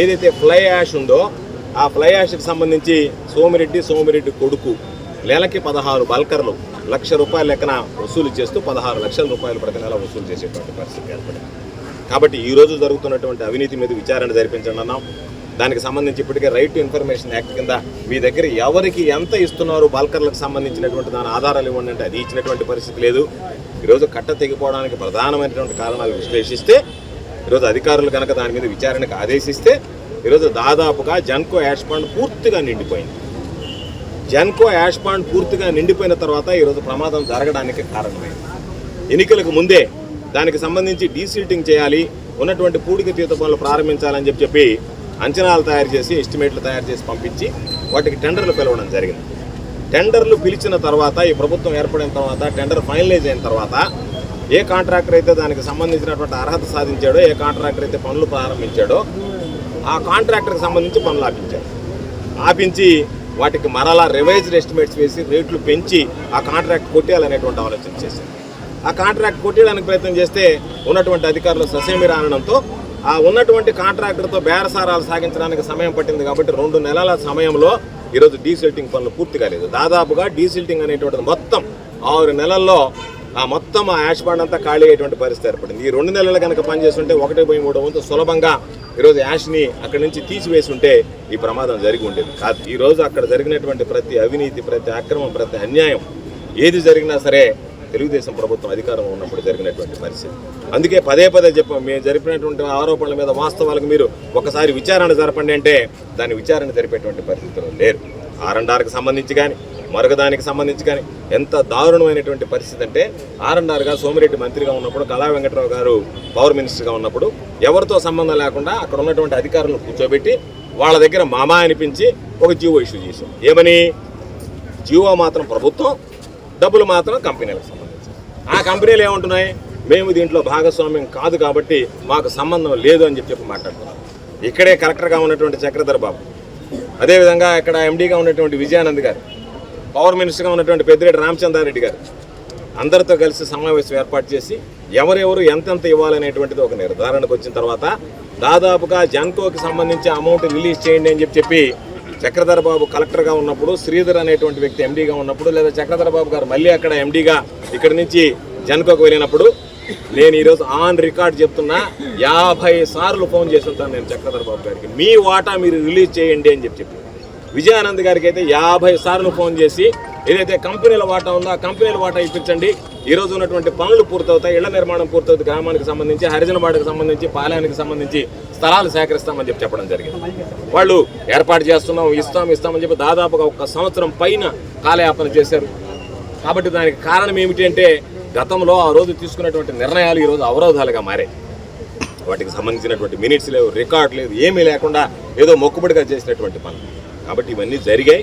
ఏదైతే fly ash ఉందో ఆ ఫ్లై యాష్కి సంబంధించి సోమిరెడ్డి సోమిరెడ్డి కొడుకు నెలకి పదహారు బల్కర్లు. లక్ష రూపాయల లెక్కన వసూలు చేస్తూ పదహారు లక్షల రూపాయలు ప్రతి నెల వసూలు చేసేటువంటి పరిస్థితి ఏర్పడింది. కాబట్టి ఈ రోజు జరుగుతున్నటువంటి అవినీతి మీద విచారణ జరిపించండి అన్నాం. దానికి సంబంధించి ఇప్పటికే రైట్ టు ఇన్ఫర్మేషన్ యాక్ట్ కింద మీ దగ్గర ఎవరికి ఎంత ఇస్తున్నారు బాల్కర్లకు సంబంధించినటువంటి దాని ఆధారాలు ఇవ్వండి అంటే అది ఇచ్చినటువంటి పరిస్థితి లేదు. ఈరోజు కట్ట తెగిపోవడానికి ప్రధానమైనటువంటి కారణాలు విశ్లేషిస్తే ఈరోజు అధికారులు కనుక దాని మీద విచారణకు ఆదేశిస్తే ఈరోజు దాదాపుగా జన్కో యాష్ ఫండ్ పూర్తిగా నిండిపోయింది. జన్కో యాష్ పాండ్ పూర్తిగా నిండిపోయిన తర్వాత ఈరోజు ప్రమాదం జరగడానికి కారణమైంది. ఎన్నికలకు ముందే దానికి సంబంధించి డీసిల్టింగ్ చేయాలి ఉన్నటువంటి పూడిక తీత పనులు ప్రారంభించాలని చెప్పి చెప్పి అంచనాలు తయారు చేసి ఎస్టిమేట్లు తయారు చేసి పంపించి వాటికి టెండర్లు పిలవడం జరిగింది. టెండర్లు పిలిచిన తర్వాత ఈ ప్రభుత్వం ఏర్పడిన తర్వాత టెండర్ ఫైనలైజ్ అయిన తర్వాత ఏ కాంట్రాక్టర్ అయితే దానికి సంబంధించినటువంటి అర్హత సాధించాడో ఏ కాంట్రాక్టర్ అయితే పనులు ప్రారంభించాడో ఆ కాంట్రాక్టర్కి సంబంధించి పనులు ఆపించాడు ఆపించి వాటికి మరలా రివైజ్డ్ ఎస్టిమేట్స్ వేసి రేట్లు పెంచి ఆ కాంట్రాక్ట్ కొట్టేయాలనేటువంటి ఆలోచన చేశారు. ఆ కాంట్రాక్ట్ కొట్టేయడానికి ప్రయత్నం చేస్తే ఉన్నటువంటి అధికారులు ససేమి రానడంతో ఆ ఉన్నటువంటి కాంట్రాక్టర్తో బేరసారాలు సాగించడానికి సమయం పట్టింది కాబట్టి రెండు నెలల సమయంలో ఈరోజు డీసిల్టింగ్ పనులు పూర్తి కాలేదు. దాదాపుగా డీసిల్టింగ్ అనేటువంటిది మొత్తం ఆరు నెలల్లో ఆ మొత్తం ఆ యాష్ బాండ్ అంతా ఖాళీ అయ్యేటువంటి పరిస్థితి ఏర్పడింది. ఈ రెండు నెలలు కనుక పనిచేస్తుంటే ఒకటి పోయి మూడు వంతు సులభంగా ఈరోజు యాష్ని అక్కడి నుంచి తీసివేసి ఉంటే ఈ ప్రమాదం జరిగి ఉండేది. కాదు ఈరోజు అక్కడ జరిగినటువంటి ప్రతి అవినీతి ప్రతి అక్రమం ప్రతి అన్యాయం ఏది జరిగినా సరే తెలుగుదేశం ప్రభుత్వం అధికారం ఉన్నప్పుడు జరిగినటువంటి పరిస్థితి. అందుకే పదే పదే చెప్పాం మేము జరిపినటువంటి ఆరోపణల మీద వాస్తవాలకు మీరు ఒకసారి విచారణ జరపండి అంటే దాని విచారణ జరిపేటువంటి పరిస్థితులు లేరు. ఆర్ అండ్ ఆర్కి సంబంధించి కానీ మరొకదానికి సంబంధించి కానీ ఎంత దారుణమైనటువంటి పరిస్థితి అంటే ఆర్ఎన్ఆర్గా సోమిరెడ్డి మంత్రిగా ఉన్నప్పుడు కళా వెంకట్రావు గారు పవర్ మినిస్టర్గా ఉన్నప్పుడు ఎవరితో సంబంధం లేకుండా అక్కడ ఉన్నటువంటి అధికారులను కూర్చోబెట్టి వాళ్ళ దగ్గర మామా అనిపించి ఒక జీవో ఇష్యూ చేశాం ఏమని? జియో మాత్రం ప్రభుత్వం డబ్బులు మాత్రం కంపెనీలకు సంబంధించి ఆ కంపెనీలు ఏముంటున్నాయి? మేము దీంట్లో భాగస్వామ్యం కాదు కాబట్టి మాకు సంబంధం లేదు అని చెప్పి చెప్పి మాట్లాడుతున్నారు. ఇక్కడే కలెక్టర్గా ఉన్నటువంటి చక్రధర్ బాబు. అదేవిధంగా ఇక్కడ ఎండీగా ఉన్నటువంటి విజయానంద్ గారు. పవర్ మినిస్టర్గా ఉన్నటువంటి పెద్దిరెడ్డి రామచంద్రారెడ్డి గారు. అందరితో కలిసి సమావేశం ఏర్పాటు చేసి ఎవరెవరు ఎంతెంత ఇవ్వాలనేటువంటిది ఒక నిర్ధారణకు వచ్చిన తర్వాత దాదాపుగా జన్కోకి సంబంధించి అమౌంట్ రిలీజ్ చేయండి అని చెప్పి చెప్పి చక్రధర బాబు కలెక్టర్గా ఉన్నప్పుడు శ్రీధర్ అనేటువంటి వ్యక్తి ఎండీగా ఉన్నప్పుడు లేదా చక్రధర బాబు గారు మళ్ళీ అక్కడ ఎండీగా ఇక్కడి నుంచి జన్కోకి వెళ్ళినప్పుడు నేను ఈరోజు ఆన్ రికార్డ్ చెప్తున్నా యాభై సార్లు ఫోన్ చేసి ఉంటాను నేను చక్రధర బాబు గారికి. మీ వాటా మీరు రిలీజ్ చేయండి అని చెప్పి చెప్పి. విజయానంద్ గారికి అయితే యాభై సార్లు ఫోన్ చేసి ఏదైతే కంపెనీల వాటా ఉందో ఆ కంపెనీల వాటా ఇప్పించండి. ఈ రోజు ఉన్నటువంటి పనులు పూర్తవుతాయి ఇళ్ళ నిర్మాణం పూర్తవుతుంది గ్రామానికి సంబంధించి హరిజనవాడకు సంబంధించి పాలయానికి సంబంధించి స్థలాలు సేకరిస్తామని చెప్పి చెప్పడం జరిగింది. వాళ్ళు ఏర్పాటు చేస్తున్నాం ఇస్తాం ఇస్తామని చెప్పి దాదాపుగా ఒక సంవత్సరం పైన కాలయాపన చేశారు. కాబట్టి దానికి కారణం ఏమిటి అంటే గతంలో ఆ రోజు తీసుకున్నటువంటి నిర్ణయాలు ఈరోజు అవరోధాలుగా మారాయి. వాటికి సంబంధించినటువంటి మినిట్స్ లేవు రికార్డ్ లేదు ఏమీ లేకుండా ఏదో మొక్కుబడిగా చేసినటువంటి పనులు. కాబట్టి ఇవన్నీ జరిగాయి.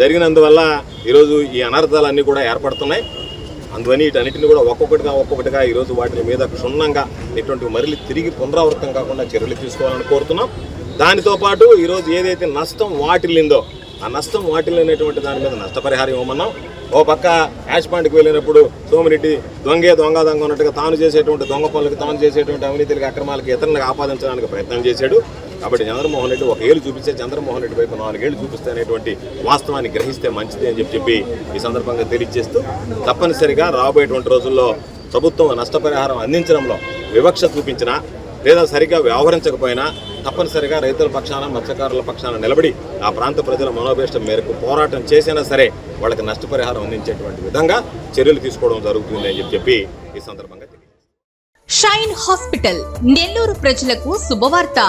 జరిగినందువల్ల ఈరోజు ఈ అనర్థాలన్నీ కూడా ఏర్పడుతున్నాయి. అందువని వీటన్నిటిని కూడా ఒక్కొక్కటిగా ఒక్కొక్కటిగా ఈరోజు వాటి మీద క్షుణ్ణంగా ఇటువంటి మరలి తిరిగి పునరావృతం కాకుండా చర్యలు తీసుకోవాలని కోరుతున్నాం. దానితో పాటు ఈరోజు ఏదైతే నష్టం వాటిల్లిందో ఆ నష్టం వాటిల్లినటువంటి దాని మీద నష్టపరిహారం ఇవ్వమన్నాం. ఓ పక్క యాష్ పాయింట్కి వెళ్ళినప్పుడు సోమిరెడ్డి దొంగే దొంగ దొంగ ఉన్నట్టుగా తాను చేసేటువంటి దొంగ పనులకు తాను చేసేటువంటి అవినీతికి అక్రమాలకు ఇతరులకు ఆపాదించడానికి ప్రయత్నం చేశాడు. కాబట్టి చంద్రమోహన్ రెడ్డి ఒక ఏళ్ళు చూపిస్తే చంద్రమోహన్ రెడ్డి వైపు నాలుగేళ్ళు చూపిస్తే అనేటువంటి వాస్తవాన్ని గ్రహిస్తే మంచిది అని చెప్పి చెప్పి ఈ సందర్భంగా తెలియజేస్తూ తప్పనిసరిగా రాబోయేటువంటి రోజుల్లో ప్రభుత్వం నష్టపరిహారం అందించడంలో వివక్ష చూపించినా లేదా సరిగా వ్యవహరించకపోయినా తప్పనిసరిగా రైతుల పక్షాన మత్స్యకారుల పక్షాన నిలబడి ఆ ప్రాంత ప్రజల మనోభీష్టం మేరకు పోరాటం చేసినా సరే వాళ్ళకి నష్టపరిహారం అందించేటువంటి విధంగా చర్యలు తీసుకోవడం జరుగుతుంది అని చెప్పి చెప్పి ఈ సందర్భంగా షైన్ హాస్పిటల్ నెల్లూరు ప్రజలకు శుభవార్త.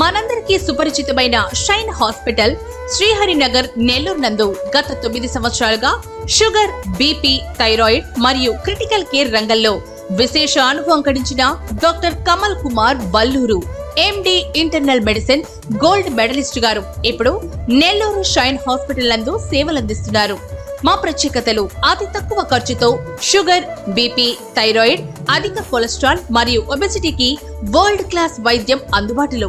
మనందరికీ సుపరిచితమైన షైన్ హాస్పిటల్ శ్రీహరినగర్ నెల్లూరు నందు గత తొమ్మిది సంవత్సరాలుగా షుగర్ బీపీ థైరాయిడ్ మరియు క్రిటికల్ కేర్ రంగంలో విశేష అనుభవం గడించిన doctor Kamal Kumar Valluru MD internal medicine gold medalist garu ఇప్పుడు నెల్లూరు షైన్ హాస్పిటల్ నందు సేవలందిస్తున్నారు. మా ప్రత్యేకతలు అతి తక్కువ ఖర్చుతో షుగర్ బీపీ థైరాయిడ్ అధిక కొలెస్ట్రాల్ మరియు ఒబెసిటీకి వరల్డ్ క్లాస్ వైద్యం అందుబాటులో.